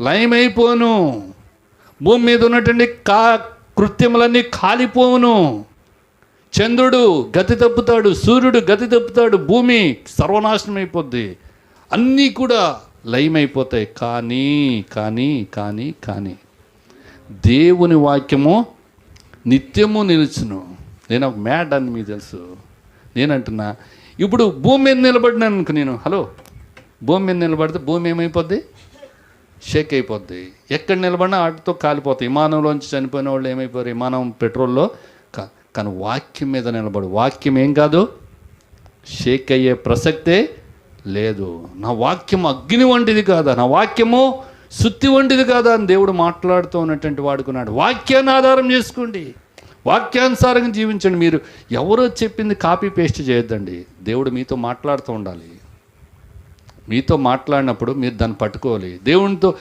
లయమైపోను. భూమి మీద ఉన్నటువంటి కా కృత్యములన్నీ కాలిపోవును. చంద్రుడు గతి తప్పుతాడు సూర్యుడు గతి తప్పుతాడు భూమి సర్వనాశనం అయిపోద్ది అన్నీ కూడా లయమైపోతాయి. కానీ కానీ కానీ కానీ. దేవుని వాక్యము నిత్యము నిలుచును. నేను ఒక మ్యాడ్ అని మీకు తెలుసు. నేనంటున్నా ఇప్పుడు భూమి మీద నిలబడినాను అనుకో నేను. హలో భూమి మీద నిలబడితే భూమి ఏమైపోద్ది? షేక్ అయిపోద్ది. ఎక్కడ నిలబడినా ఆటతో కాలిపోతాయి. విమానంలోంచి చనిపోయిన వాళ్ళు ఏమైపోయారు? విమానం పెట్రోల్లో కానీ వాక్యం మీద నిలబడు. వాక్యం ఏం కాదు? షేక్ అయ్యే ప్రసక్తే లేదు. నా వాక్యం అగ్ని వంటిది కాదా? నా వాక్యము సుత్తి వంటిది కాదా? అని దేవుడు మాట్లాడుతూ ఉన్నటువంటి వాడుకున్నాడు వాక్యాన్ని ఆధారం చేసుకోండి. వాక్యానుసారంగా జీవించండి. మీరు ఎవరో చెప్పింది కాపీ పేస్ట్ చేయొద్దండి. దేవుడు మీతో మాట్లాడుతూ ఉండాలి. మీతో మాట్లాడినప్పుడు మీరు దాన్ని పట్టుకోవాలి. దేవునితో